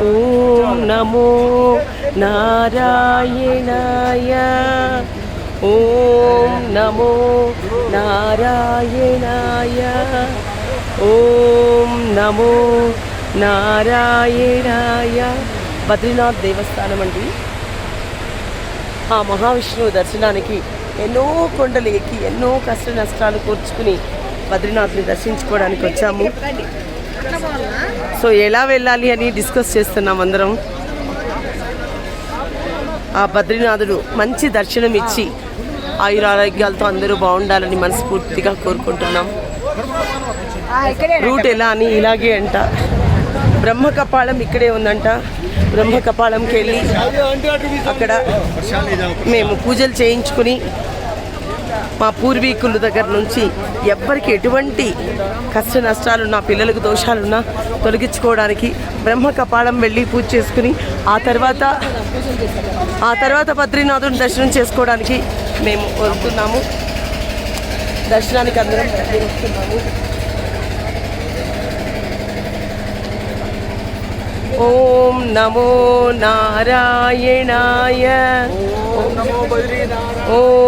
ఓం నమో నారాయణాయ. ఓం నమో నారాయణాయ. ఓం నమో నారాయణాయ. బద్రీనాథ్ దేవస్థానం అండి. ఆ మహావిష్ణువు దర్శనానికి ఎన్నో కొండలు ఎక్కి ఎన్నో కష్ట నష్టాలు కూర్చుకుని బద్రీనాథ్ని దర్శించుకోవడానికి వచ్చాము. సో ఎలా వెళ్ళాలి అని డిస్కస్ చేస్తున్నాం అందరం. ఆ బద్రీనాథుడు మంచి దర్శనం ఇచ్చి ఆయురారోగ్యాలతో అందరూ బాగుండాలని మనస్ఫూర్తిగా కోరుకుంటున్నాం. రూట్ ఎలా అని ఇలాగే అంట. బ్రహ్మ కపాలం ఇక్కడే ఉందంట. బ్రహ్మ కపాలంకి వెళ్ళి అక్కడ మేము పూజలు చేయించుకుని మా పూర్వీకుల దగ్గర నుంచి ఎవ్వరికి ఎటువంటి కష్ట నష్టాలు నా పిల్లలకు దోషాలున్నా తొలగించుకోవడానికి బ్రహ్మ కపాలం వెళ్ళి పూజ చేసుకుని ఆ తర్వాత ఆ తర్వాత బద్రీనాథుని దర్శనం చేసుకోవడానికి మేము వెళ్తున్నాము దర్శనానికి అందరం ఓం నమో నారాయణాయ. ఓం నమో నారాయణాయ ఓం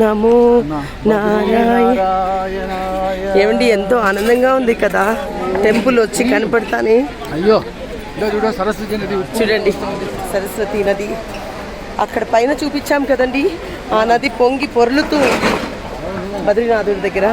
నమో నారాయణ ఏమండి ఎంతో ఆనందంగా ఉంది కదా? టెంపుల్ వచ్చి కనపడతానే. అయ్యో సరస్వతి నది చూడండి సరస్వతి నది. అక్కడ పైన చూపించాం కదండి ఆ నది పొంగి పొర్లుతూ ఉంది. బద్రీనాథుడి దగ్గర.